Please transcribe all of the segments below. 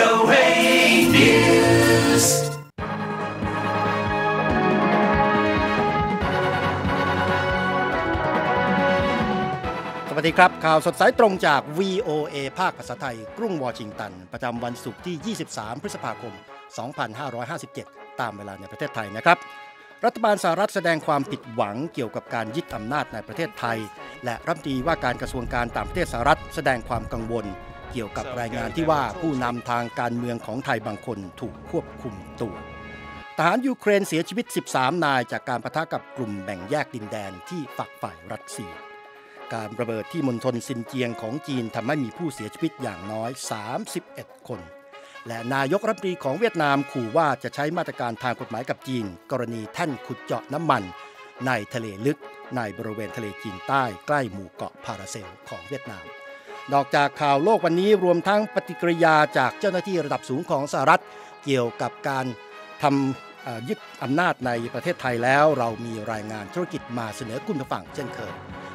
VOA News. สวัสดีครับ ข่าวสดสายตรงจาก VOA ภาคภาษาไทย กรุงวอชิงตัน ประจำวันศุกร์ที่ 23 พฤษภาคม 2557 ตามเวลาในประเทศไทยนะครับรัฐบาลสหรัฐแสดงความผิดหวังเกี่ยวกับการยึดอำนาจในประเทศไทย และรัฐมนตรีว่าการกระทรวงการต่างประเทศสหรัฐแสดงความกังวล เกี่ยวกับรายงานที่ว่าผู้นำทางการเมืองของไทยบางคนถูกควบคุมตัว ทหารยูเครนเสียชีวิต 13 นายจากการปะทะกับกลุ่มแบ่งแยกดินแดนที่ฝักฝ่ายรัสเซีย การระเบิดที่มณฑลซินเจียงของจีนทำให้มีผู้เสียชีวิตอย่างน้อย 31 คน และนายกรัฐมนตรีของเวียดนามขู่ว่าจะใช้มาตรการทางกฎหมายกับจีน กรณีแท่นขุดเจาะน้ำมัน ในทะเลลึกในบริเวณทะเลจีนใต้ใกล้หมู่เกาะพาราเซลของเวียดนาม นอกจากข่าวโลกวันนี้รวมทั้งปฏิกิริยาจากเจ้าหน้าที่ระดับสูงของสหรัฐ เกี่ยวกับการทำยึดอำนาจในประเทศไทยแล้ว เรามีรายงานธุรกิจมาเสนอคุณผู้ฟังเช่นเคย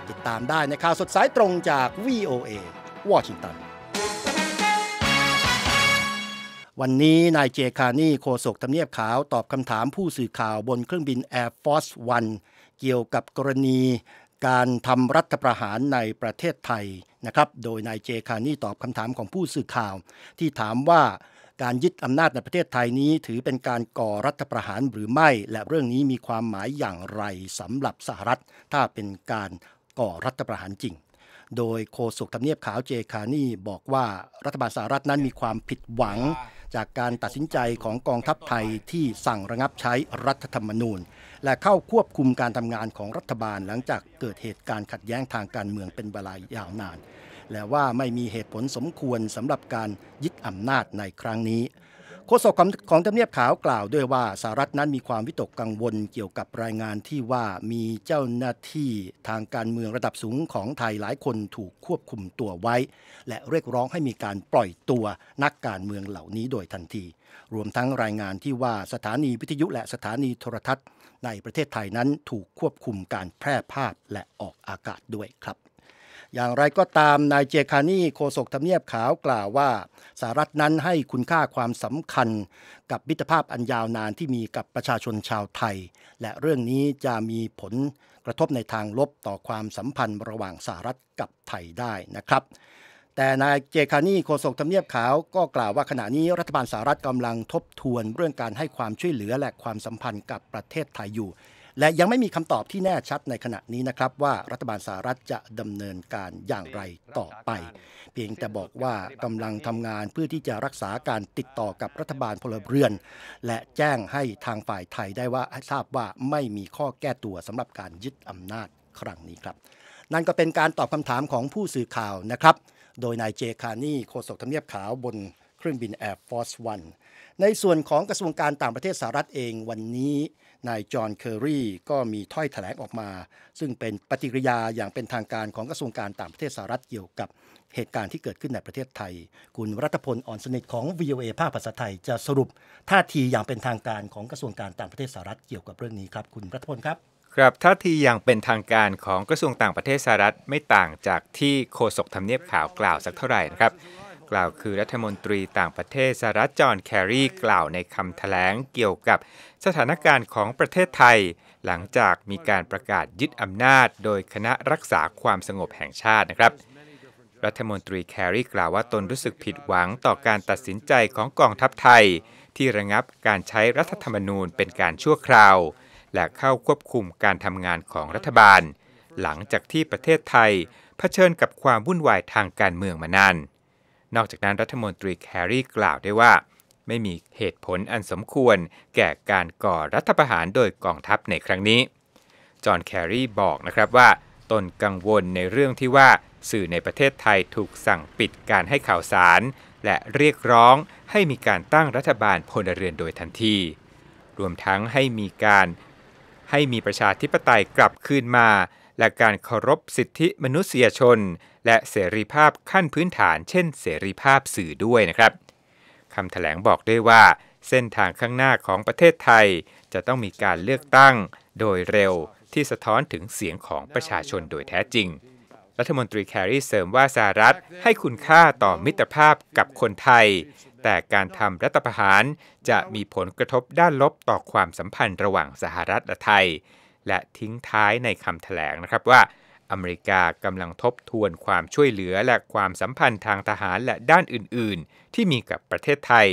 ติดตามได้ในข่าวสดสายตรงจาก VOA วอชิงตันวันนี้นายเจคานี่โฆษกทำเนียบขาวตอบคำถามผู้สื่อข่าวบนเครื่องบิน Air Force One เกี่ยวกับกรณีการทำรัฐประหารในประเทศไทย นะครับ โดยนายเจคานีตอบคำถามของผู้สื่อข่าว ที่ถามว่าการยึดอำนาจในประเทศไทยนี้ถือเป็นการก่อรัฐประหารหรือไม่ และเรื่องนี้มีความหมายอย่างไรสำหรับสหรัฐ ถ้าเป็นการก่อรัฐประหารจริง โดยโฆษกทำเนียบขาวเจคานีบอกว่ารัฐบาลสหรัฐนั้นมีความผิดหวัง จากการตัดสินใจของกองทัพไทยที่สั่งระงับใช้รัฐธรรมนูญ และเข้าควบคุมการทำงานของรัฐบาลหลังจากเกิดเหตุการณ์ขัดแย้งทางการเมืองเป็นเวลายาวนาน และว่าไม่มีเหตุผลสมควรสำหรับการยึดอำนาจในครั้งนี้ โฆษกของทำเนียบขาวกล่าวด้วยว่าสหรัฐนั้นมีความวิตกกังวลเกี่ยวกับรายงานที่ว่ามีเจ้าหน้าที่ทางการเมืองระดับสูงของไทยหลายคนถูกควบคุมตัวไว้ และเรียกร้องให้มีการปล่อยตัวนักการเมืองเหล่านี้โดยทันที รวมทั้งรายงานที่ว่าสถานีวิทยุและสถานีโทรทัศน์ ในประเทศไทยนั้นถูกควบคุมการแพร่ภาพและออกอากาศด้วยครับ อย่างไรก็ตามนายเจคานีโฆษกทำเนียบขาวกล่าวว่าสหรัฐนั้นให้คุณค่าความสำคัญ กับมิตรภาพอันยาวนานที่มีกับประชาชนชาวไทย และเรื่องนี้จะมีผลกระทบในทางลบต่อความสัมพันธ์ระหว่างสหรัฐกับไทยได้นะครับ แต่นายเจคานีโฆษกทำเนียบขาวก็กล่าวว่าขณะนี้รัฐบาลสหรัฐกำลังทบทวนเรื่องการให้ความช่วยเหลือและความสัมพันธ์กับประเทศไทยอยู่ และยังไม่มีคำตอบที่แน่ชัดในขณะนี้นะครับว่ารัฐบาลสหรัฐจะดำเนินการอย่างไรต่อไป เพียงแต่บอกว่ากำลังทำงานเพื่อที่จะรักษาการติดต่อกับรัฐบาลพลเรือน และแจ้งให้ทางฝ่ายไทยได้ว่าทราบว่าไม่มีข้อแก้ตัวสำหรับการยึดอำนาจครั้งนี้ครับ นั่นก็เป็นการตอบคำถามของผู้สื่อข่าวนะครับ โดยนายเจคานี่โฆษกทำเนียบขาวบนเครื่องบิน Air Force One ในส่วนของกระทรวงการต่างประเทศสหรัฐเองวันนี้ นายจอห์นเคอรีก็มีถ้อยแถลงออกมา ซึ่งเป็นปฏิกิริยาอย่างเป็นทางการของกระทรวงการต่างประเทศสหรัฐเกี่ยวกับเหตุการณ์ที่เกิดขึ้นในประเทศไทย คุณรัฐพลอ่อนสนิทของ VOA ภาคภาษาไทยจะสรุปท่าทีอย่างเป็นทางการของกระทรวงการต่างประเทศสหรัฐเกี่ยวกับเรื่องนี้ครับ คุณรัฐพลครับครับท่าทีอย่างเป็นทางการของกระทรวงต่างประเทศสหรัฐไม่ต่างจากที่โฆษกทำเนียบขาวกล่าวสักเท่าไหร่นะครับ กล่าวคือรัฐมนตรีต่างประเทศสหรัฐจอห์นแครีกล่าวในคำแถลงเกี่ยวกับสถานการณ์ของประเทศไทย หลังจากมีการประกาศยึดอำนาจ โดยคณะรักษาความสงบแห่งชาตินะครับ รัฐมนตรีแครีกล่าวว่าตนรู้สึกผิดหวังต่อการตัดสินใจของกองทัพไทย ที่ระงับการใช้รัฐธรรมนูญเป็นการชั่วคราว และเข้าควบคุมการทำงานของรัฐบาล หลังจากที่ประเทศไทยเผชิญกับความวุ่นวายทางการเมืองมานาน นอกจากนั้นรัฐมนตรีแครีกล่าวได้ว่า ไม่มีเหตุผลอันสมควรแก่การก่อรัฐประหารโดยกองทัพในครั้งนี้ จอห์นแครีบอกนะครับว่าตนกังวลในเรื่องที่ว่าสื่อในประเทศไทยถูกสั่งปิดการให้ข่าวสาร และเรียกร้องให้มีการตั้งรัฐบาลพลเรือนโดยทันที รวมทั้งให้มีการให้มีประชาธิปไตยกลับคืนมา และการเคารพสิทธิมนุษยชน และเสรีภาพขั้นพื้นฐาน เช่น เสรีภาพสื่อด้วยนะครับคำแถลงบอกด้วยว่า เส้นทางข้างหน้าของประเทศไทย จะต้องมีการเลือกตั้งโดยเร็วที่สะท้อนถึงเสียงของประชาชนโดยแท้จริง รัฐมนตรีแครีเสริมว่าสหรัฐให้คุณค่าต่อมิตรภาพกับคนไทย แต่การทำรัฐประหารจะมีผลกระทบด้านลบต่อความสัมพันธ์ระหว่างสหรัฐและไทย และทิ้งท้ายในคำแถลงนะครับว่าอเมริกากำลังทบทวนความช่วยเหลือและความสัมพันธ์ทางทหารและด้านอื่น ๆ ที่มีกับประเทศไทย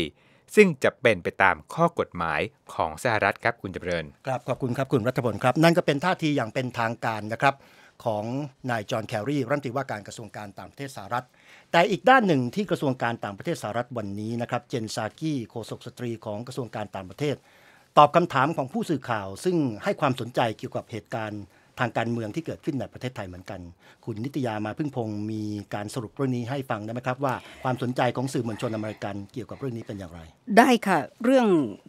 ซึ่งจะเป็นไปตามข้อกฎหมายของสหรัฐครับคุณจำเริญครับขอบคุณครับคุณรัฐพลครับ นั่นก็เป็นท่าทีอย่างเป็นทางการนะครับของนายจอห์นแครีรัฐมนตรีว่าการกระทรวงการต่างประเทศสหรัฐ แต่อีกด้านหนึ่งที่กระทรวงการต่างประเทศสหรัฐวันนี้นะครับเจนซากี้โฆษกสตรีของกระทรวงการต่างประเทศ ตอบคำถามของผู้สื่อข่าว ซึ่งให้ความสนใจเกี่ยวกับเหตุการณ์ทางการเมืองที่เกิดขึ้นในประเทศไทยเหมือนกัน คุณนิตยามาพึ่งพงศ์มีการสรุปเรื่องนี้ให้ฟังได้ไหมครับว่าความสนใจของสื่อมวลชนอเมริกันเกี่ยวกับเรื่องนี้เป็นอย่างไร ได้ค่ะ เรื่อง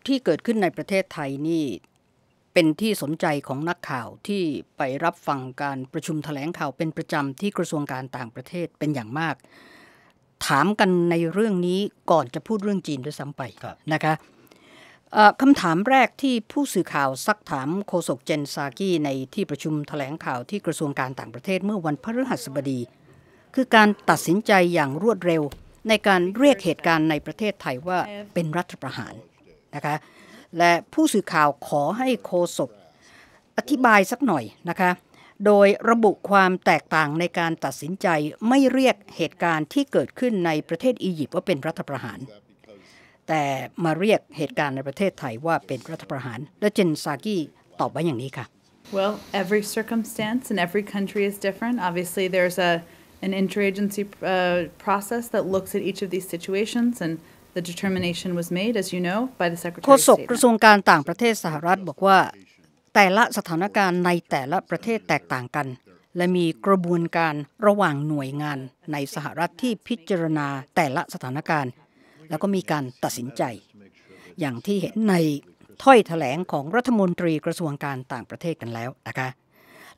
ที่เกิดขึ้นในประเทศไทยนี่เป็นที่สนใจของนักข่าวที่ไปรับฟังการประชุมแถลงข่าวเป็นประจำที่กระทรวงการต่างประเทศเป็นอย่างมาก ถามกันในเรื่องนี้ก่อนจะพูดเรื่องจีนด้วยซ้ำไปครับนะคะเอ่อ คำถามแรกที่ผู้สื่อข่าวซักถามโฆษกเจนซากี้ในที่ประชุมแถลงข่าวที่กระทรวงการต่างประเทศเมื่อวันพฤหัสบดี คือการตัดสินใจอย่างรวดเร็ว ในการเรียกเหตุการณ์ในประเทศไทยว่าเป็นรัฐประหารนะคะและผู้สื่อข่าวขอให้โฆษกอธิบายสักหน่อยนะคะโดยระบุความแตกต่างในการตัดสินใจไม่เรียกเหตุการณ์ที่เกิดขึ้นในประเทศอียิปต์ว่าเป็นรัฐประหาร แต่มาเรียกเหตุการณ์ในประเทศไทยว่าเป็นรัฐประหาร และเจนซากี้ตอบไว้อย่างนี้ค่ะ Well, every circumstance in every country is different. Obviously, there's a an interagency uh, process that looks at each of these situations, and the determination was made, as you know, by the โฆ Secretary of ษก State. กระทรวงการต่างประเทศสหรัฐบอกว่า แต่ละสถานการณ์ในแต่ละประเทศแตกต่างกัน และมีกระบวนการระหว่างหน่วยงานในสหรัฐที่พิจารณาแต่ละสถานการณ์ แล้วก็มีการตัดสินใจ อย่างที่เห็นในถ้อยถแถลงของรัฐมนตรีกระทรวงการต่างประเทศกันแล้วนะคะ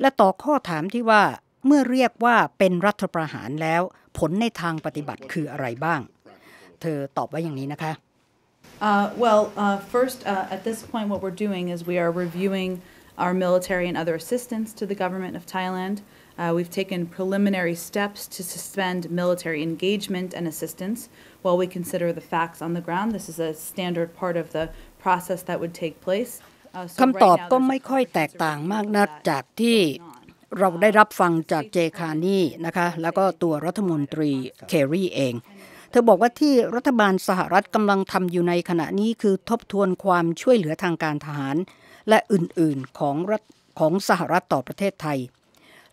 และต่อข้อถามที่ว่าเมื่อเรียกว่าเป็นรัฐประหารแล้ว ผลในทางปฏิบัติคืออะไรบ้าง เธอตอบไว้อย่างนี้นะคะ Uh, well, uh, first, uh, at this point, what we're doing is we are reviewing our military and other assistance to the government of Thailand. Uh, we've taken preliminary steps to suspend military engagement and assistance while we consider the facts on the ground. This is a standard part of the process that would take place. Uh, so คำตอบ right now ก็ there's a ไม่ค่อยแตก conference ต่างมาก arrangement นัก that จากที่ is going on. เราได้รับฟังจากเจคานีนะคะ แล้วก็ตัวรัฐมนตรีเคอรี่เอง เธอบอกว่าที่รัฐบาลสหรัฐกำลังทำอยู่ในขณะนี้คือทบทวนความช่วยเหลือทางการทหาร และอื่นๆของรัฐของสหรัฐต่อประเทศไทย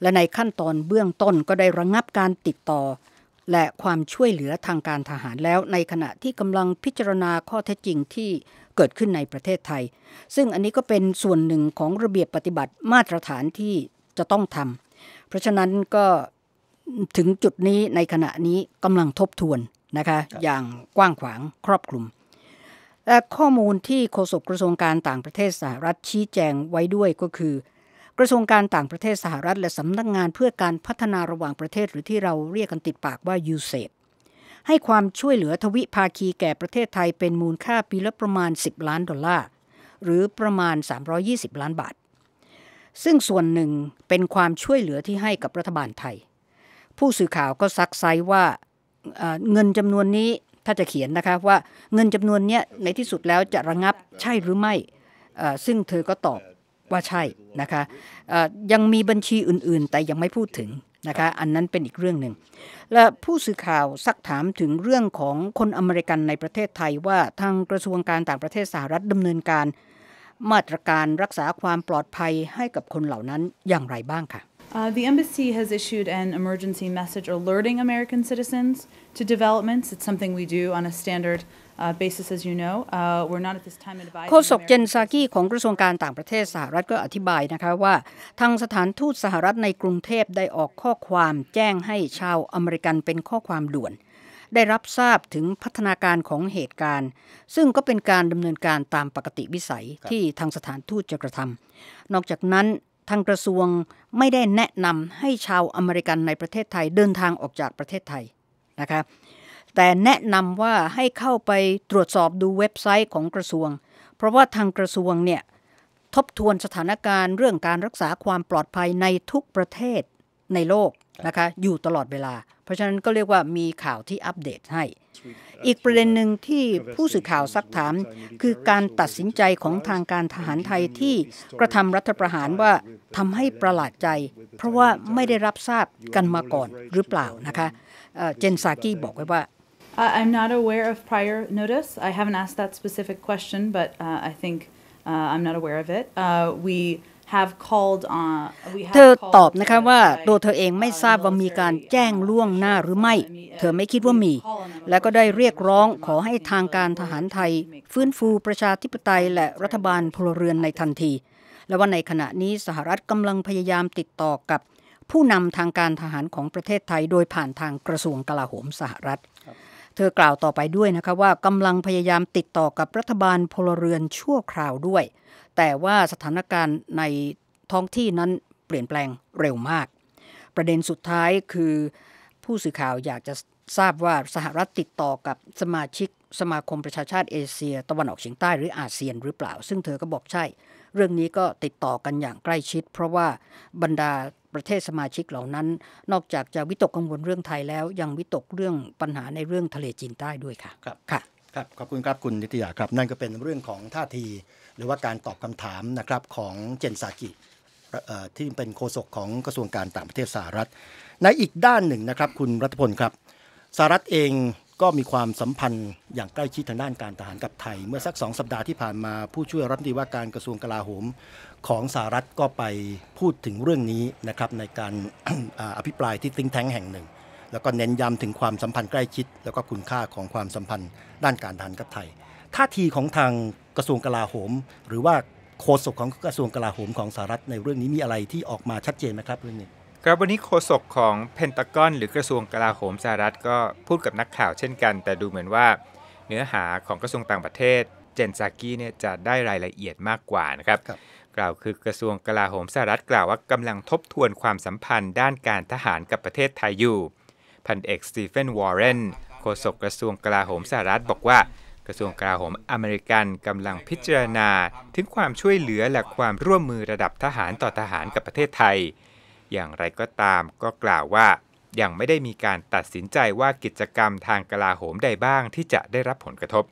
และในขั้นตอนเบื้องต้นก็ได้ระงับการติดต่อ และความช่วยเหลือทางการทหารแล้วในขณะที่กำลังพิจารณาข้อเท็จจริงที่เกิดขึ้นในประเทศไทย ซึ่งอันนี้ก็เป็นส่วนหนึ่งของระเบียบปฏิบัติมาตรฐานที่จะต้องทำเพราะฉะนั้นก็ถึงจุดนี้ในขณะนี้กำลังทบทวนนะคะอย่างกว้างขวางครอบคลุมและข้อมูลที่โฆษกกระทรวงการต่างประเทศสหรัฐชี้แจงไว้ด้วยก็คือ กระทรวงการต่างประเทศสหรัฐ และสำนักงานเพื่อการพัฒนาระหว่างประเทศหรือที่เราเรียกกันติดปากว่า USAID ให้ความช่วยเหลือทวิภาคีแก่ประเทศไทยเป็นมูลค่าปีละประมาณ 10 ล้านดอลลาร์ หรือประมาณ 320 ล้านบาท ซึ่งส่วนหนึ่งเป็นความช่วยเหลือที่ให้กับรัฐบาลไทย ผู้สื่อข่าวก็ซักไซว่าเงินจำนวนนี้ถ้าจะเขียนนะคะว่าเงินจำนวนเนี้ยในที่สุดแล้วจะระงับใช่หรือไม่ซึ่งเธอก็ตอบ ว่าใช่นะคะยังมีบัญชีอื่นๆ แต่ยังไม่พูดถึงนะคะอันนั้นเป็นอีกเรื่องหนึ่ง และผู้สื่อข่าวซักถามถึงเรื่องของคนอเมริกันในประเทศไทยว่าทางกระทรวงการต่างประเทศสหรัฐดำเนินการ มาตรการรักษาความปลอดภัยให้กับคนเหล่านั้นอย่างไรบ้างค่ะ Uh, the embassy has issued an emergency message alerting American citizens to developments. It's something we do on a standard uh, basis, as you know. Uh, we're not at this time advising. โฆษกเจน American ซากี้ของกระทรวงการต่างประเทศสหรัฐก็อธิบายนะคะว่า ทางสถานทูตสหรัฐในกรุงเทพได้ออกข้อความแจ้งให้ชาวอเมริกันเป็นข้อความด่วน ได้รับทราบถึงพัฒนาการของเหตุการณ์ ซึ่งก็เป็นการดำเนินการตามปกติวิสัยที่ทางสถานทูตจะกระทำนอกจากนั้น ทางกระทรวงไม่ได้แนะนำให้ชาวอเมริกันในประเทศไทยเดินทางออกจากประเทศไทยนะคะแต่แนะนำว่าให้เข้าไปตรวจสอบดูเว็บไซต์ของกระทรวง เพราะว่าทางกระทรวงเนี่ยทบทวนสถานการณ์เรื่องการรักษาความปลอดภัยในทุกประเทศ ในโลกนะคะอยู่ตลอดเวลา เพราะฉะนั้นก็เรียกว่ามีข่าวที่อัปเดตให้ อีกประเด็นหนึ่งที่ผู้สื่อข่าวซักถาม คือการตัดสินใจของทางการทหารไทยที่กระทำรัฐประหารว่าทำให้ประหลาดใจ เพราะว่าไม่ได้รับทราบกันมาก่อนหรือเปล่านะคะเอ่อเจนซากิบอกไว้ว่า Uh, I'm not aware of prior notice. I haven't asked that specific question, but uh, I think uh, I'm not aware of it. Uh, we have called on. We เธอ have called ตอบนะคะว่า by, ตัวเธอเองไม่ทราบว่ามีการแจ้งล่วงหน้าหรือไม่ เธอไม่คิดว่ามี และก็ได้เรียกร้องขอให้ทางการทหารไทย ฟื้นฟูประชาธิปไตยและรัฐบาลพลเรือนในทันที และว่าในขณะนี้สหรัฐกำลังพยายามติดต่อกับ ผู้นำทางการทหารของประเทศไทย โดยผ่านทางกระทรวงกลาโหมสหรัฐ เธอกล่าวต่อไปด้วยนะคะว่ากำลังพยายามติดต่อกับรัฐบาลพลเรือนชั่วคราวด้วย แต่ว่าสถานการณ์ในท้องที่นั้นเปลี่ยนแปลงเร็วมาก ประเด็นสุดท้ายคือผู้สื่อข่าวอยากจะทราบว่าสหรัฐติดต่อกับสมาชิกสมาคมประชาชาติเอเชีย ตะวันออกเฉียงใต้หรืออาเซียนหรือเปล่า ซึ่งเธอก็บอกใช่ เรื่องนี้ก็ติดต่อกันอย่างใกล้ชิด เพราะว่าบรรดาประเทศสมาชิกเหล่านั้น นอกจากจะวิตกกังวลเรื่องไทยแล้ว ยังวิตกเรื่องปัญหาในเรื่องทะเลจีนใต้ด้วยค่ะครับค่ะ ครับขอบคุณครับคุณนิตยาครับ นั่นก็เป็นเรื่องของท่าที หรือว่าการตอบคำถามนะครับของเจนซากิที่เป็นโฆษกของกระทรวงการต่างประเทศสหรัฐ ในอีกด้านหนึ่งนะครับ คุณรัฐพลครับสหรัฐเองก็มีความสัมพันธ์อย่างใกล้ชิดทางด้านการทหารกับไทย เมื่อสักสองสัปดาห์ที่ผ่านมาผู้ช่วยรัฐมนตรีว่าการกระทรวงกลาโหมของสหรัฐก็ไปพูดถึงเรื่องนี้นะครับในการอ่าอภิปรายที่ติ้งแท้งแห่งหนึ่ง แล้วก็เน้นย้ำถึงความสัมพันธ์ใกล้ชิด แล้วก็คุณค่าของความสัมพันธ์ด้านการทหารกับไทย ท่าทีของทางกระทรวงกลาโหม หรือว่าโฆษกของกระทรวงกลาโหมของสหรัฐในเรื่องนี้มีอะไรที่ออกมาชัดเจนไหมครับเรื่องนี้ครับวันนี้โฆษกของเพนตากอนหรือกระทรวงกลาโหมสหรัฐก็พูดกับนักข่าวเช่นกัน แต่ดูเหมือนว่า เนื้อหาของกระทรวงต่างประเทศ เจนซากิเนี่ยจะได้รายละเอียดมากกว่านะครับครับกล่าวคือกระทรวงกลาโหมสหรัฐกล่าวว่ากำลังทบทวนความสัมพันธ์ด้านการทหารกับประเทศไทยอยู่ พันเอกสตีเฟนวอร์เรนโฆษกกระทรวงกลาโหมสหรัฐบอกว่ากระทรวงกลาโหมอเมริกันกำลังพิจารณา ถึงความช่วยเหลือและความร่วมมือระดับทหารต่อทหารกับประเทศไทย อย่างไรก็ตามก็กล่าวว่ายังไม่ได้มีการตัดสินใจว่ากิจกรรมทางกลาโหมใดบ้างที่จะได้รับผลกระทบ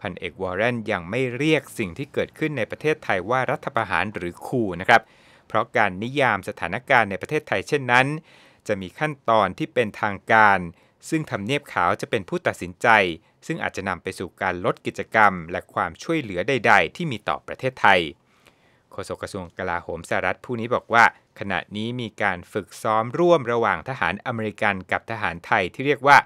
พันเอกวอร์เรนยังไม่เรียกสิ่งที่เกิดขึ้นในประเทศไทยว่ารัฐประหารหรือขู่นะครับ เพราะการนิยามสถานการณ์ในประเทศไทยเช่นนั้น จะมีขั้นตอนที่เป็นทางการ ซึ่งทำเนียบขาวจะเป็นผู้ตัดสินใจ ซึ่งอาจจะนำไปสู่การลดกิจกรรม และความช่วยเหลือใด ๆ ที่มีต่อประเทศไทยโฆษกกระทรวงกลาโหมสหรัฐผู้นี้บอกว่า ขณะนี้มีการฝึกซ้อมร่วมระหว่างทหารอเมริกันกับทหารไทยที่เรียกว่า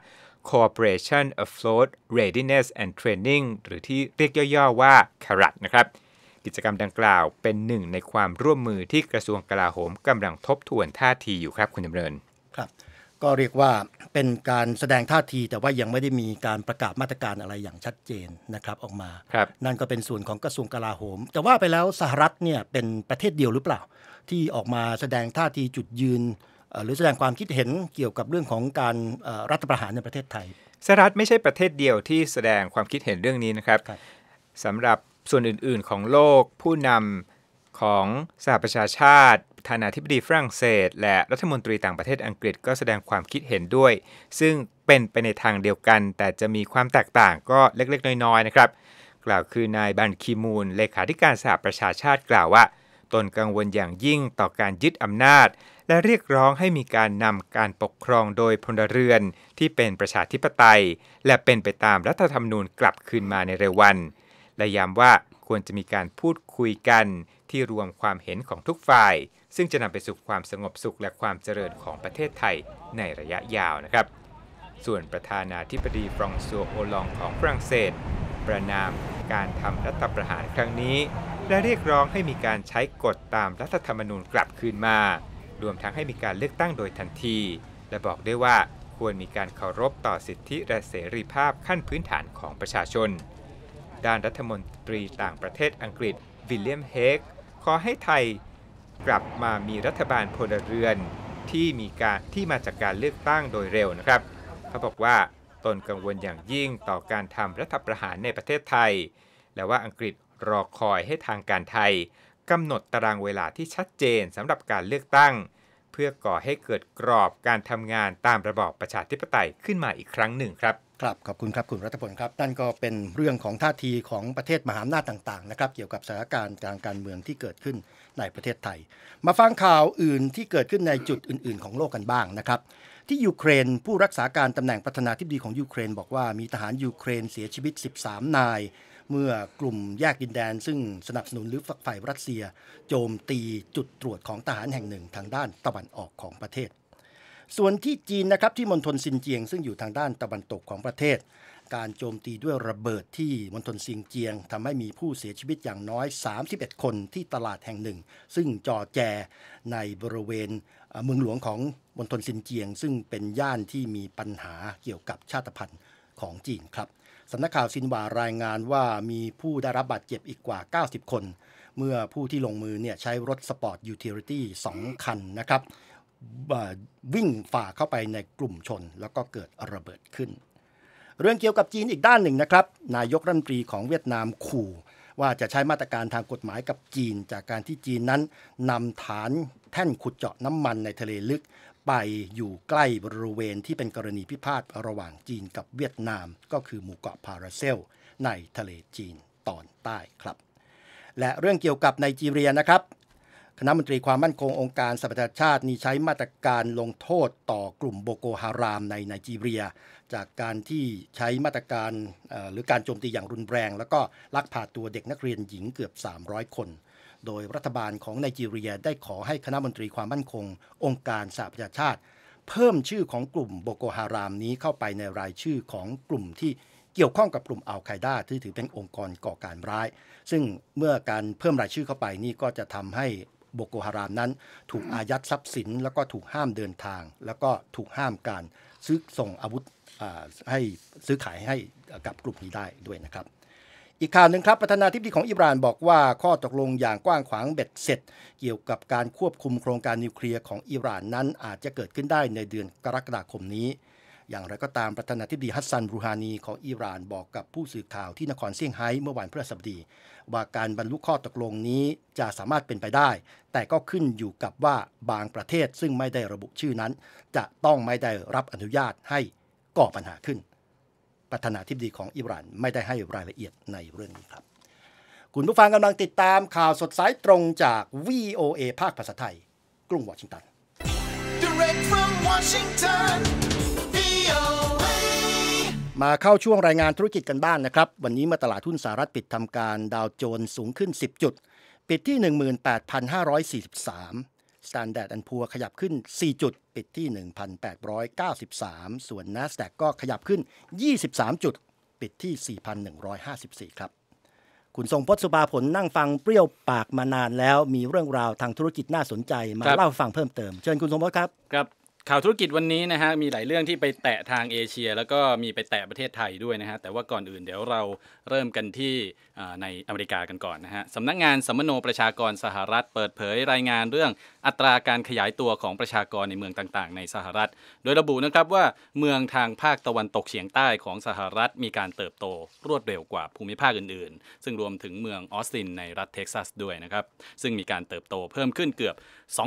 Cooperation Afloat Readiness and Training หรือที่เรียกย่อๆว่า CARAT นะครับ กิจกรรมดังกล่าวเป็นหนึ่งในความร่วมมือที่กระทรวงกลาโหมกำลังทบทวนท่าทีอยู่ครับคุณดำเนิน ครับก็เรียกว่าเป็นการแสดงท่าที แต่ว่ายังไม่ได้มีการประกาศมาตรการอะไรอย่างชัดเจนนะครับออกมาครับนั่นก็เป็นส่วนของกระทรวงกลาโหม แต่ว่าไปแล้วสหรัฐเนี่ยเป็นประเทศเดียวหรือเปล่า ที่ออกมาแสดงท่าทีจุดยืนเอ่อหรือแสดงความคิดเห็นเกี่ยวกับเรื่องของการเอ่อรัฐประหารในประเทศไทยสหรัฐไม่ใช่ประเทศเดียวที่แสดงความคิดเห็นเรื่องนี้นะครับครับสำหรับส่วนอื่นๆของโลกผู้นำของสหประชาชาติ ประธานาธิบดีฝรั่งเศส และรัฐมนตรีต่างประเทศอังกฤษก็แสดงความคิดเห็นด้วย ซึ่งเป็นไปในทางเดียวกัน แต่จะมีความแตกต่างก็เล็กๆ น้อยๆนะครับ กล่าวคือนายบันคีมูล เลขาธิการสหประชาชาติกล่าวว่า ตนกังวลอย่างยิ่งต่อการยึดอำนาจ และเรียกร้องให้มีการนำการปกครองโดยพลเรือน ที่เป็นประชาธิปไตย และเป็นไปตามรัฐธรรมนูญกลับคืนมาในเร็ววัน และย้ำว่าควรจะมีการพูดคุยกันที่รวมความเห็นของทุกฝ่าย ซึ่งจะนำไปสู่ความสงบสุขและความเจริญของประเทศไทยในระยะยาวนะครับ ส่วนประธานาธิบดีฟรองซัวโอลองของฝรั่งเศส ประนามการทำรัฐประหารครั้งนี้ และเรียกร้องให้มีการใช้กฎตามรัฐธรรมนูญกลับคืนมา รวมทั้งให้มีการเลือกตั้งโดยทันที และบอกด้วยว่าควรมีการเคารพต่อสิทธิและเสรีภาพขั้นพื้นฐานของประชาชน ด้านรัฐมนตรีต่างประเทศอังกฤษวิลเลียมเฮกขอให้ไทย กลับมามีรัฐบาลพลเรือนที่มีการที่มาจากการเลือกตั้งโดยเร็วนะครับ เขาบอกว่าตนกังวลอย่างยิ่งต่อการทำรัฐประหารในประเทศไทย และว่าอังกฤษรอคอยให้ทางการไทยกำหนดตารางเวลาที่ชัดเจนสำหรับการเลือกตั้ง เพื่อก่อให้เกิดกรอบการทำงานตามระบอบประชาธิปไตยขึ้นมาอีกครั้งหนึ่งครับ ครับขอบคุณครับคุณรัฐพลครับนั่นก็เป็นเรื่องของท่าทีของประเทศมหาอำนาจต่างๆนะครับเกี่ยวกับสถานการณ์ทางการเมืองที่เกิดขึ้นในประเทศไทย มาฟังข่าวอื่นที่เกิดขึ้นในจุดอื่น ๆ ของโลกกันบ้างนะครับที่ยูเครนผู้รักษาการตำแหน่งประธานาธิบดีของยูเครน บอกว่ามีทหารยูเครนเสียชีวิต 13 นาย เมื่อกลุ่มแยกดินแดน ซึ่งสนับสนุนหรือฝักฝ่รัสเซีย โจมตีจุดตรวจของทหารแห่งหนึ่งทางด้านตะวันออกของประเทศ ส่วนที่จีนนะครับที่มณฑลซินเจียง ซึ่งอยู่ทางด้านตะวันตกของประเทศ การโจมตีด้วยระเบิดที่มณฑลซินเจียงทำให้มีผู้เสียชีวิตอย่างน้อย 31 คนที่ตลาดแห่งหนึ่ง ซึ่งจอแจในบริเวณเมืองหลวงของมณฑลซินเจียง ซึ่งเป็นย่านที่มีปัญหาเกี่ยวกับชาติพันธุ์ของจีนครับสำนักข่าวซินหวารายงานว่ามีผู้ได้รับบาดเจ็บอีกกว่า 90 คน เมื่อผู้ที่ลงมือเนี่ยใช้รถสปอร์ตยูทิลิตี้2คันนะครับ วิ่งฝ่าเข้าไปในกลุ่มชน แล้วก็เกิดระเบิดขึ้น เรื่องเกี่ยวกับจีนอีกด้านหนึ่งนะครับ นายกรัฐมนตรีของเวียดนามขู่ว่าจะใช้มาตรการทางกฎหมายกับจีน จากการที่จีนนั้นนำฐานแท่นขุดเจาะน้ำมันในทะเลลึก ไปอยู่ใกล้บริเวณที่เป็นกรณีพิพาทระหว่างจีนกับเวียดนาม ก็คือหมู่เกาะพาราเซล ในทะเลจีนตอนใต้ครับ และเรื่องเกี่ยวกับไนจีเรียนะครับ คณะมนตรีความมั่นคงองค์การสหประชาชาตินี่ใช้มาตรการลงโทษต่อกลุ่มโบโกฮารามในไนจีเรีย จากการที่ใช้มาตรการหรือการโจมตีอย่างรุนแรง แล้วก็ลักพาตัวเด็กนักเรียนหญิงเกือบ 300 คน โดยรัฐบาลของไนจีเรียได้ขอให้คณะมนตรีความมั่นคง องค์การสหประชาชาติ เพิ่มชื่อของกลุ่มโบโกฮารามนี้เข้าไปในรายชื่อของกลุ่มที่เกี่ยวข้องกับกลุ่มอัลไคด้าที่ถือเป็นองค์กรก่อการร้าย ซึ่งเมื่อการเพิ่มรายชื่อเข้าไปนี่ก็จะทำให้ โบโกฮารามนั้น ถูกอายัดทรัพย์สิน แล้วก็ถูกห้ามเดินทาง แล้วก็ถูกห้ามการซื้อส่งอาวุธให้ซื้อขายให้กับกลุ่มนี้ได้ด้วยนะครับ อีกข่าวหนึ่งครับประธานาธิบดีของอิหร่านบอกว่าข้อตกลงอย่างกว้างขวางเบ็ดเสร็จ เกี่ยวกับการควบคุมโครงการนิวเคลียร์ของอิหร่านนั้นอาจจะเกิดขึ้นได้ในเดือนกรกฎาคมนี้ อย่างไรก็ตามประธานาธิบดีฮัสซันรูฮานีของอิหร่านบอกกับผู้สื่อข่าวที่นครเซี่ยงไฮ้เมื่อวันพฤหัสบดี ว่าการบรรลุข้อตกลงนี้จะสามารถเป็นไปได้ แต่ก็ขึ้นอยู่กับว่าบางประเทศซึ่งไม่ได้ระบุชื่อนั้น จะต้องไม่ได้รับอนุญาตให้ก่อปัญหาขึ้น ประธานาธิบดีของอิหร่านไม่ได้ให้รายละเอียดในเรื่องนี้ครับ คุณผู้ฟังกำลังติดตามข่าวสดสายตรงจาก VOA ภาคภาษาไทย กรุงวอชิงตัน Direct from Washington, มาเข้าช่วงรายงานธุรกิจกันบ้างนนะครับ วันนี้เมื่อตลาดหุ้นสหรัฐปิดทำการดาวโจนส์สูงขึ้น 10 จุด ปิดที่ 18,543 Standard Poor ขยับขึ้น 4 จุด ปิดที่ 1,893 ส่วน NASDAQ ก็ขยับขึ้น 23 จุด ปิดที่ 4,154 ครับ คุณทรงพจน์สุภาผลนั่งฟังเปรี้ยวปากมานานแล้วมีเรื่องราวทางธุรกิจน่าสนใจมาครับเล่าให้ฟังเพิ่มเติม เชิญคุณทรงพจน์ครับครับ ข่าวธุรกิจวันนี้นะฮะมีหลายเรื่องที่ไปแตะทางเอเชีย แล้วก็มีไปแตะประเทศไทยด้วยนะฮะแต่ว่าก่อนอื่นเดี๋ยวเราเริ่มกันที่ในอเมริกากันก่อนนะฮะสำนักงานสัมมโนประชากรสหรัฐ เปิดเผยรายงานเรื่องอัตราการขยายตัวของประชากรในเมืองต่างๆ ในสหรัฐ โดยระบุนะครับว่าเมืองทางภาคตะวันตกเฉียงใต้ของสหรัฐมีการเติบโตรวดเร็วกว่าภูมิภาคอื่นๆ ซึ่งรวมถึงเมืองออสตินในรัฐเท็กซัสด้วยนะครับซึ่งมีการเติบโตเพิ่มขึ้นเกือบ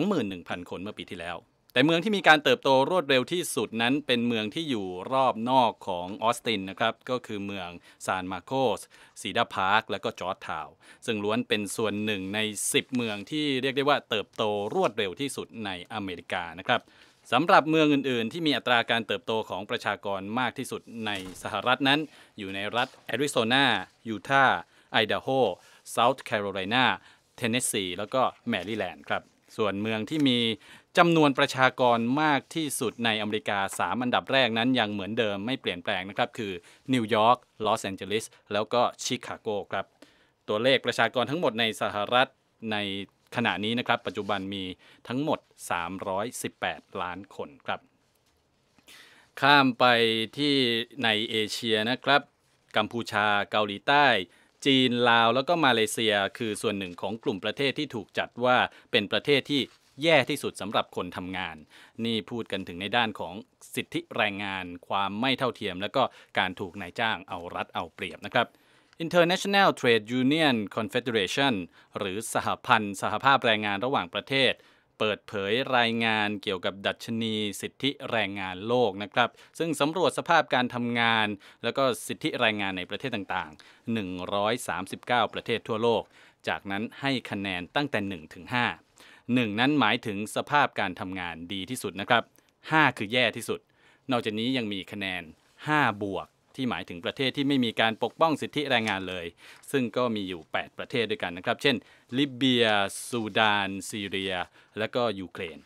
21,000 คนเมื่อปีที่แล้ว แต่เมืองที่มีการเติบโตรวดเร็วที่สุดนั้นเป็นเมืองที่อยู่รอบนอกของออสตินนะครับก็คือเมืองซานมาโกสซีดาพาร์คและก็จอร์จทาวซึ่งล้วนเป็นส่วนหนึ่งใน 10 เมืองที่เรียกได้ว่าเติบโตรวดเร็วที่สุดในอเมริกานะครับสำหรับเมืองอื่น ๆ ที่มีอัตราการเติบโตของประชากรมากที่สุดในสหรัฐนั้น อยู่ในรัฐแอริโซนายูทาห์ไอดาโฮเซาท์แคโรไลนาเทนเนสซีแล้วก็แมริแลนด์ครับส่วนเมืองที่มี จำนวนประชากรมากที่สุดในอเมริกา 3 อันดับแรกนั้นยังเหมือนเดิมไม่เปลี่ยนแปลงนะครับ คือนิวยอร์กลอสแอนเจลิสแล้วก็ชิคาโกครับตัวเลขประชากรทั้งหมดในสหรัฐในขณะนี้นะครับ ปัจจุบันมีทั้งหมด 318 ล้านคนครับ ข้ามไปที่ในเอเชียนะครับ กัมพูชาเกาหลีใต้ จีนลาวแล้วก็มาเลเซีย คือส่วนหนึ่งของกลุ่มประเทศที่ถูกจัดว่าเป็นประเทศที่ แย่ที่สุดสำหรับคนทำงาน นี่พูดกันถึงในด้านของสิทธิแรงงาน ความไม่เท่าเทียม แล้วก็การถูกนายจ้างเอารัดเอาเปรียบนะครับ International Trade Union Confederation หรือสหพันธ์ สหภาพแรงงานระหว่างประเทศเเปิดเผยรายงานเกี่ยวกับดัชนีสิทธิแรงงานโลกนะครับ ซึ่งสำรวจสภาพการทำงาน แล้วก็สิทธิแรงงานในประเทศต่างๆ 139 ประเทศทั่วโลก จากนั้นให้คะแนนตั้งแต่ 1 ถึง 5 1 นั้นหมายถึงสภาพการทำงานดีที่สุดนะครับ 5 คือแย่ที่สุด นอกจากนี้ยังมีคะแนน 5 บวก ที่หมายถึงประเทศที่ไม่มีการปกป้องสิทธิแรงงานเลย ซึ่งก็มีอยู่ 8 ประเทศด้วยกันนะครับ เช่น ลิเบียซูดาน ซีเรีย และก็ยูเครน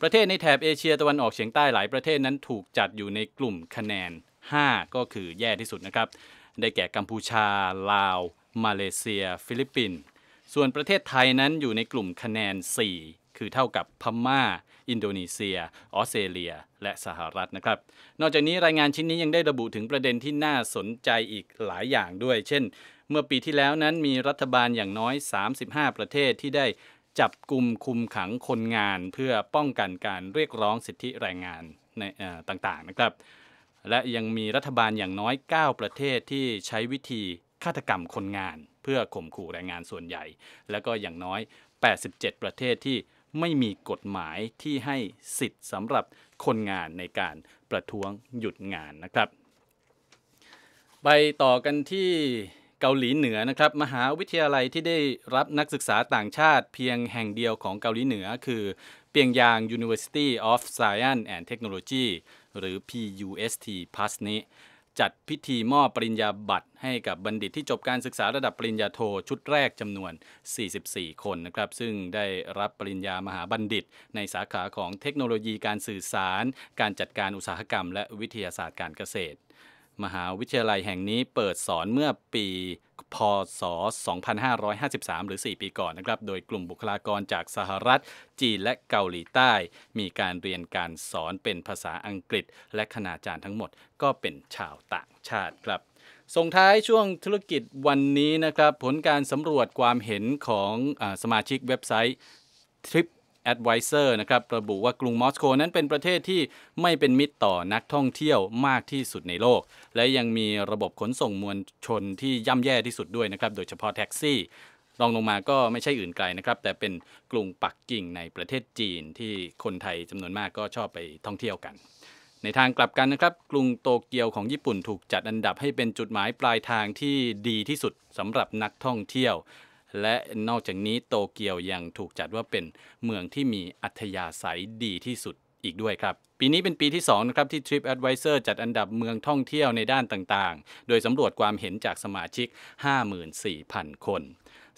ประเทศในแถบเอเชียตะวันออกเฉียงใต้หลายประเทศนั้นถูกจัดอยู่ในกลุ่มคะแนน 5 ก็คือแย่ที่สุดนะครับ ได้แก่กัมพูชา ลาว มาเลเซีย ฟิลิปปินส์ ส่วนประเทศไทยนั้นอยู่ในกลุ่มคะแนน 4 คือเท่ากับพม่า อินโดนีเซีย ออสเตรเลีย และสหรัฐนะครับ นอกจากนี้รายงานชิ้นนี้ยังได้ระบุถึงประเด็นที่น่าสนใจอีกหลายอย่างด้วย เช่น เมื่อปีที่แล้วนั้นมีรัฐบาลอย่างน้อย 35 ประเทศที่ได้จับกลุ่มคุมขังคนงาน เพื่อป้องกันการเรียกร้องสิทธิแรงงานในต่างๆนะครับ และยังมีรัฐบาลอย่างน้อย 9 ประเทศที่ใช้วิธี ฆาตกรรมคนงาน เพื่อข่มขู่แรงงานส่วนใหญ่ แล้วก็อย่างน้อย 87 ประเทศที่ไม่มีกฎหมายที่ให้สิทธิ์สำหรับคนงานในการประท้วงหยุดงานนะครับ ไปต่อกันที่เกาหลีเหนือนะครับ มหาวิทยาลัยที่ได้รับนักศึกษาต่างชาติเพียงแห่งเดียวของเกาหลีเหนือ คือเปียงยาง University of Science and Technology หรือ PUST PAS นี้ จัดพิธีมอบปริญญาบัตรให้กับบัณฑิตที่จบการศึกษาระดับปริญญาโทชุดแรกจำนวน 44 คนนะครับ ซึ่งได้รับปริญญามหาบัณฑิต ในสาขาของเทคโนโลยีการสื่อสาร การจัดการอุตสาหกรรม และวิทยาศาสตร์การเกษตร มหาวิทยาลัยแห่งนี้เปิดสอนเมื่อปี พศ 2553 หรือ 4 ปีก่อนนะครับ โดยกลุ่มบุคลากรจากสหรัฐ จีนและเกาหลีใต้ มีการเรียนการสอนเป็นภาษาอังกฤษ และคณาจารย์ทั้งหมดก็เป็นชาวต่างชาติครับส่งท้ายช่วงธุรกิจวันนี้นะครับ ผลการสำรวจความเห็นของอสมาชิกเว็บไซต์ Trip Advisor นะครับระบุว่ากรุงมอสโกนั้นเป็นประเทศที่ไม่เป็นมิตรต่อนักท่องเที่ยวมากที่สุดในโลก และยังมีระบบขนส่งมวลชนที่ย่ำแย่ที่สุดด้วยนะครับโดยเฉพาะแท็กซี่รองลงมาก็ไม่ใช่อื่นไกลนะครับ แต่เป็นกรุงปักกิ่งในประเทศจีนที่คนไทยจำนวนมากก็ชอบไปท่องเที่ยวกัน ในทางกลับกันนะครับ กรุงโตเกียวของญี่ปุ่นถูกจัดอันดับให้เป็นจุดหมายปลายทางที่ดีที่สุดสำหรับนักท่องเที่ยว และนอกจากนี้โตเกียวยังถูกจัดว่าเป็นเมืองที่มีอัธยาศัยดีที่สุดอีกด้วยครับ ปีนี้เป็นปีที่2นะครับที่ TripAdvisor จัดอันดับเมืองท่องเที่ยวในด้านต่างๆ โดยสำรวจความเห็นจากสมาชิก 54,000 คน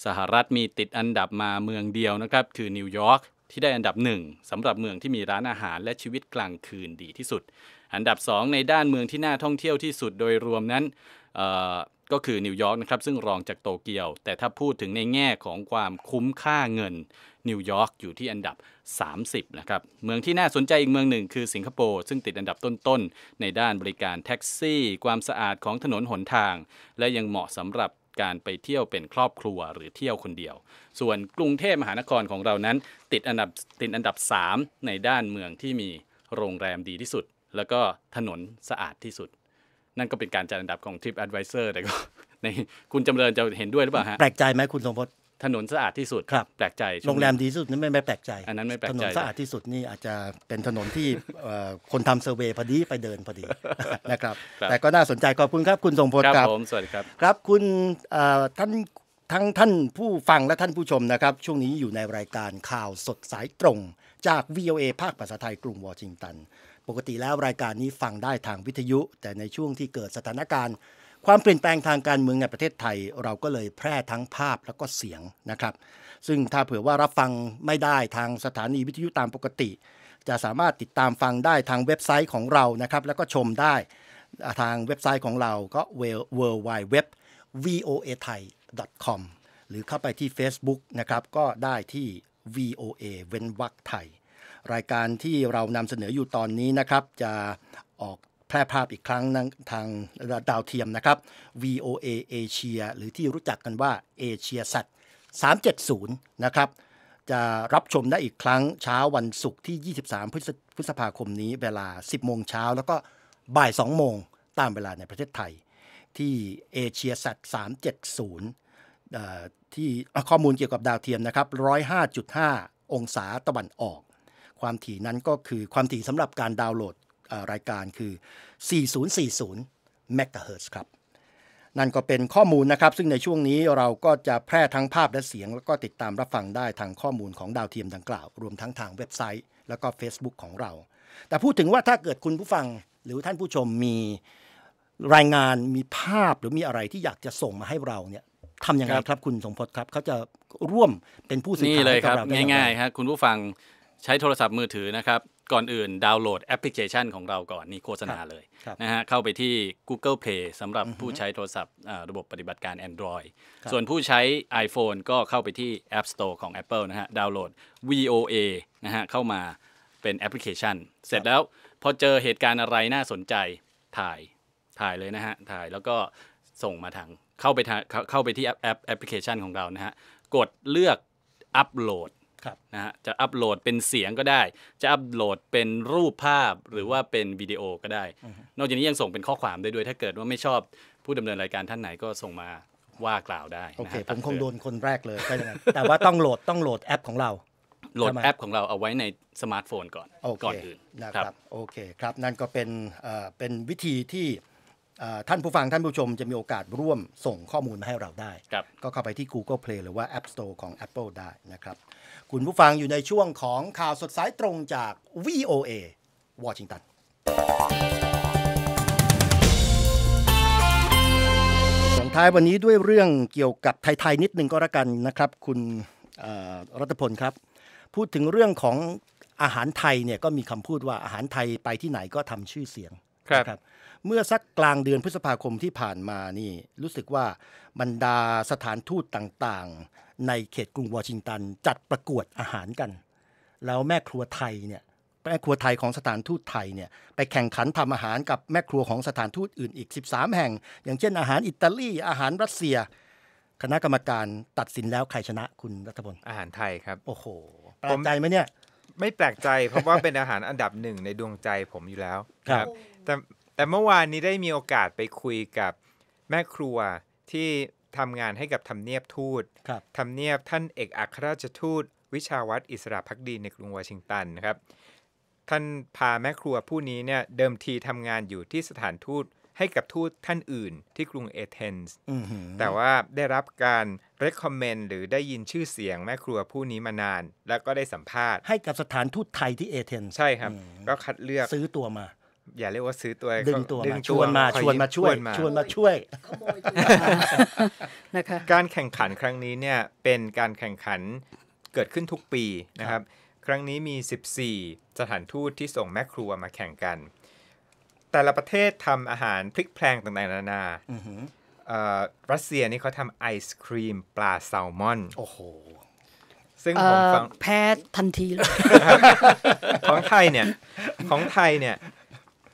สหรัฐมีติดอันดับมาเมืองเดียวนะครับ คือนิวยอร์กที่ได้อันดับหนึ่งสำหรับเมืองที่มีร้านอาหารและชีวิตกลางคืนดีที่สุด อันดับ 2 ในด้านเมืองที่น่าท่องเที่ยวที่สุดโดยรวมนั้น ก็คือนิวยอร์กนะครับซึ่งรองจากโตเกียว แต่ถ้าพูดถึงในแง่ของความคุ้มค่าเงิน นิวยอร์กอยู่ที่อันดับ 30 นะครับ เมืองที่น่าสนใจอีกเมืองหนึ่งคือสิงคโปร์ซึ่งติดอันดับต้นๆ ในด้านบริการแท็กซี่ ความสะอาดของถนนหนทาง และยังเหมาะสำหรับการไปเที่ยวเป็นครอบครัวหรือเที่ยวคนเดียว ส่วนกรุงเทพมหานครของเรานั้น ติดอันดับติดอันดับ 3 ในด้านเมืองที่มีโรงแรมดีที่สุด แล้วก็ถนนสะอาดที่สุด นั่นก็เป็นการจัดอันดับของ TripAdvisor แต่ก็ในคุณจำเริญจะเห็นด้วยหรือเปล่าฮะแปลกใจไหมคุณสมพศถนนสะอาดที่สุดครับแปลกใจช่วโรงแรมดีที่สุดนี่ไม่ไม่แปลกใจ อันนั้นไม่แปลกถนใจนสะอาดที่สุดนี่อาจจะเป็นถนนที่เอ่อคนทำเซอร์เวย์พอดีไปเดินพอดีนะครับครับ แต่ก็น่าสนใจขอบคุณครับคุณทรงพลครับครับผมสวัสดีครับครับ คุณเอ่อท่านทั้งท่านผู้ฟังและท่านผู้ชมนะครับ ช่วงนี้อยู่ในรายการข่าวสดสายตรงจาก VOA ภาคภาษาไทยกรุงวอชิงตัน ปกติแล้วรายการนี้ฟังได้ทางวิทยุ แต่ในช่วงที่เกิดสถานการณ์ ความเปลี่ยนแปลงทางการเมืองในประเทศไทย เราก็เลยแพร่ทั้งภาพแล้วก็เสียงนะครับ ซึ่งถ้าเผื่อว่ารับฟังไม่ได้ทางสถานีวิทยุตามปกติ จะสามารถติดตามฟังได้ทางเว็บไซต์ของเรานะครับ แล้วก็ชมได้ทางเว็บไซต์ของเราก็ w w w voa thai com หรือเข้าไปที่ Facebook นะครับ ก็ได้ที่ VOA เว้นวรรคไทย รายการที่เรานำเสนออยู่ตอนนี้นะครับ จะออกแพร่ภาพอีกครั้งทางดาวเทียมนะครับ VOA Asia หรือที่รู้จักกันว่า Asia Sat 370 นะครับจะรับชมได้อีกครั้งเช้าวันศุกร์ที่ 23 พฤษพฤษภาคมนี้เวลา 10 โมงเช้าแล้วก็บ่าย 2 โมงตามเวลาในประเทศไทย ที่เอเชียสัต370เอ่อที่ข้อมูลเกี่ยวกับดาวเทียมนะครับ 105.5 องศาตะวันออก ความถี่นั้นก็คือความถี่สำหรับการดาวน์โหลดรายการคือ 4040เมกะเฮิรตซ์ครับ นั่นก็เป็นข้อมูลนะครับ ซึ่งในช่วงนี้เราก็จะแพร่ทั้งภาพและเสียง แล้วก็ติดตามรับฟังได้ทางข้อมูลของดาวเทียมดังกล่าว รวมทั้งทางเว็บไซต์ แล้วก็ Facebook ของเรา แต่พูดถึงว่าถ้าเกิดคุณผู้ฟังหรือท่านผู้ชมมีรายงานมีภาพหรือมีอะไรที่อยากจะส่งมาให้เราเนี่ยทำยังไงครับคุณสมพศครับเขาจะร่วมเป็นผู้สื่อข่าวเลยคกัรับเราได้งไง่ายๆครับคุณผู้ฟัง ใช้โทรศัพท์มือถือนะครับ ก่อนอื่นดาวน์โหลดแอปพลิเคชันของเราก่อน นี่โฆษณาเลยครับนะฮะเข้าไปที่ Google Play สำหรับผู้ใช้โทรศัพท์อ่าระบบปฏิบัติการ Android ส่วนผู้ใช้ iPhone ก็เข้าไปที่ App Store ของ Apple นะฮะดาวน์โหลด VOA นะฮะเข้ามาเป็นแอปพลิเคชัน เสร็จแล้วพอเจอเหตุการณ์อะไรน่าสนใจถ่ายถ่ายเลยนะฮะถ่ายแล้วก็ส่งมาทางเข้าไปทางเข้าเข้าไปที่แอปแอปแอปพลิเคชันของเรานะฮะกดเลือกอัปโหลดครับ นะฮะจะอัปโหลดเป็นเสียงก็ได้ จะอัปโหลดเป็นรูปภาพหรือว่าเป็นวิดีโอก็ได้ นอกจากนี้ยังส่งเป็นข้อความได้ด้วย ถ้าเกิดว่าไม่ชอบผู้ดำเนินรายการท่านไหนก็ส่งมาว่ากล่าวได้โอนะเคฮะผมคงตัโดเตือนคนแรกเลยก็ยังไงแต่ว่าต้องโหลดต้องโหลดแอปของเราโหลดใช่ไหมแอปของเราเอาไว้ในสมาร์ทโฟนก่อนโอเคก่อนอื่นนะครับโอเคครับนั่นก็เป็นเอ่อเป็นวิธีที่เอ่อท่านผู้ฟังท่านผู้ชมจะมีโอกาสร่วมส่งข้อมูลมาให้เราได้ครับก็เข้าไปที่ Google Play หรือว่า App Store ของ Apple ได้นะครับ คุณผู้ฟังอยู่ในช่วงของข่าวสดสายตรงจาก VOA วอชิงตันส่งท้ายวันนี้ด้วยเรื่องเกี่ยวกับไทย ๆ นิดนึงก็แล้วกันนะครับ คุณเอ่อรัตพลครับ พูดถึงเรื่องของอาหารไทยเนี่ยก็มีคำพูดว่าอาหารไทยไปที่ไหนก็ทำชื่อเสียงครับนะเมื่อสักกลางเดือนพฤษภาคมที่ผ่านมานี่รู้สึกว่าบรรดาสถานทูตต่างๆ ในเขตกรุงวอชิงตัน จัดประกวดอาหารกัน แล้วแม่ครัวไทยเนี่ยแม่ครัวไทยของสถานทูตไทยเนี่ยไปแข่งขันทำอาหารกับแม่ครัวของสถานทูตอื่นอีก 13 แห่ง อย่างเช่นอาหารอิตาลีอาหารรัสเซีย คณะกรรมการตัดสินแล้วใครชนะคุณรัฐพลอาหารไทยครับโอ้โหแปลกใจไหมเนี่ยไม่แปลกใจเพราะว่าเป็นอาหารอันดับหนึ่งในดวงใจผมอยู่แล้วครับ แต่แต่เมื่อวานนี้ได้มีโอกาสไปคุยกับแม่ครัวที่ ทำงานให้กับทำเนียบทูตครับทำเนียบท่านเอกอัครราชทูต วิชาวัตรอิสระพักดีในกรุงวอชิงตันนะครับ ท่านพาแม่ครัวผู้นี้เนี่ยเดิมทีทำงานอยู่ที่สถานทูตให้กับทูตท่านอื่นที่กรุงเอเธนส์อื้อหือแต่ว่าได้รับการ recommend หรือได้ยินชื่อเสียงแม่ครัวผู้นี้มานาน แล้วก็ได้สัมภาษณ์ ให้กับสถานทูตไทยที่เอเธนส์ใช่ครับ ก็คัดเลือกซื้อตัวมา อย่าเรียกว่าซื้อตัวดึงตัวดึมาชวนมาคอชวนมาช่วยชชวนมาช่วยนะคะการแข่งขันครั้งนี้เนี่ยเป็นการแข่งขันเกิดขึ้นทุกปีนะครับ ครั้งนี้มี 14 สถานทูตที่ส่งแม่ครัวมาแข่งกัน แต่ละประเทศทำอาหารพลิกแพลงต่างๆนานาอื้อหือเอ่อรัสเซียนี่เขาทำไอศครีมปลาแซลมอน โอ้โห ซึ่งเอ่ผมอฟังแพ้ทันทีเลยของไทยเนี่ย ของไทยเนี่ย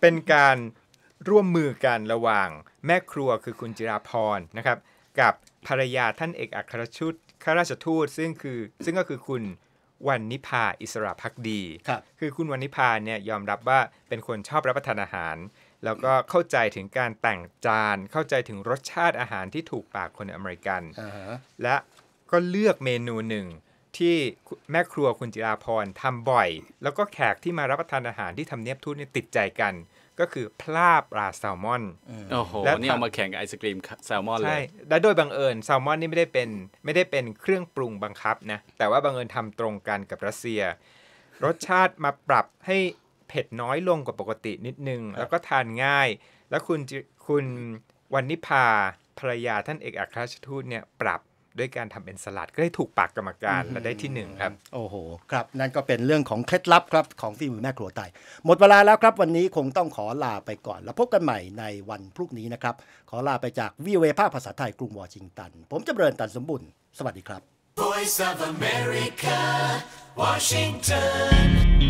เป็นการร่วมมือกันระหว่างแม่ครัวคือคุณจิราพรนะครับ กับภรรยาท่านเอกอัครชุดข้าราชทูตซึ่งคือซึ่งก็คือคุณวันนิพาอิสระพักดีครับคือคุณวันนิพาเนี่ยยอมรับว่าเป็นคนชอบรับประทานอาหาร แล้วก็เข้าใจถึงการแต่งจาน เข้าใจถึงรสชาติอาหารที่ถูกปากคนอเมริกันอ่าฮะและก็เลือกเมนูหนึ่ง ที่แม่ครัวคุณจิราพรทำบ่อย แล้วก็แขกที่มารับประทานอาหารที่ทำเนียบทูตเนี่ยติดใจกัน ก็คือพลาปลาแซลมอนโอ้โหและนี่เอามาแข่งกับไอศกรีมแซลมอนเลใช่ยและโดยบังเอิญแซลมอนนี่ไม่ได้เป็นไม่ได้เป็นเครื่องปรุงบังคับนะแต่ว่าบังเอิญทำตรงกันกับรัสเซีย รสชาติมาปรับให้เผ็ดน้อยลงกว่าปกตินิดนึง แล้วก็ทานง่าย แล้วคุณจิคุณวันนิพาภรรยาท่านเอกอัครราชทูตเนี่ยปรับ ด้วยการทำเป็นสลัดก็ได้ถูกปากกรรมการและได้ที่หนึ่งครับ โอ้โห ครับ นั่นก็เป็นเรื่องของเคล็ดลับครับของฝีมือแม่ครัวไทยหมดเวลาแล้วครับวันนี้คงต้องขอลาไปก่อน แล้วพบกันใหม่ในวันพรุ่งนี้นะครับ ขอลาไปจากวิวเอภาคภาษาไทยกรุงวอชิงตัน ผมจำเริญตันสมบุญสวัสดีครับ Voice of America, Washington.